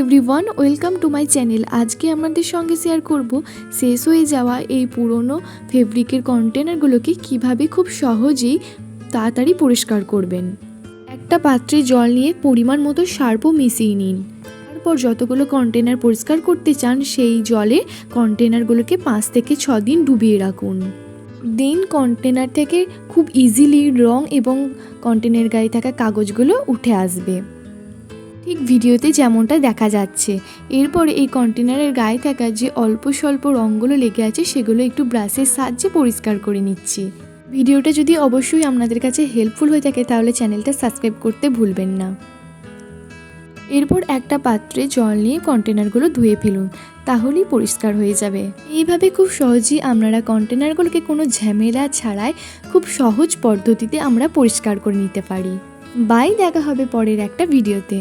Everyone welcome to my channel আজকে আমাদের সঙ্গে শেয়ার করব শেষ হয়ে যাওয়া এই পুরনো ফেব্রিকের কন্টেনারগুলোকে কীভাবে খুব সহজেই তাড়াতাড়ি পরিষ্কার করবেন। একটা পাত্রে জল নিয়ে পরিমাণ মতো সার্পও মিশিয়ে নিন। তারপর যতগুলো কন্টেনার পরিষ্কার করতে চান, সেই জলে কন্টেনারগুলোকে পাঁচ থেকে ছ দিন ডুবিয়ে রাখুন। দিন কন্টেনার থেকে খুব ইজিলি রং এবং কন্টেনার গায়ে থাকা কাগজগুলো উঠে আসবে। ঠিক ভিডিওতে যেমনটা দেখা যাচ্ছে। এরপর এই কন্টেনারের গায়ে থাকা যে অল্প স্বল্প রঙগুলো লেগে আছে, সেগুলো একটু ব্রাশের সাহায্যে পরিষ্কার করে নিচ্ছি। ভিডিওটা যদি অবশ্যই আপনাদের কাছে হেল্পফুল হয়ে থাকে, তাহলে চ্যানেলটা সাবস্ক্রাইব করতে ভুলবেন না। এরপর একটা পাত্রে জল নিয়ে কন্টেনারগুলো ধুয়ে ফেলুন, তাহলেই পরিষ্কার হয়ে যাবে। এইভাবে খুব সহজেই আপনারা কন্টেনারগুলোকে কোনো ঝামেলা ছাড়াই খুব সহজ পদ্ধতিতে আমরা পরিষ্কার করে নিতে পারি। বাই, দেখা হবে পরের একটা ভিডিওতে।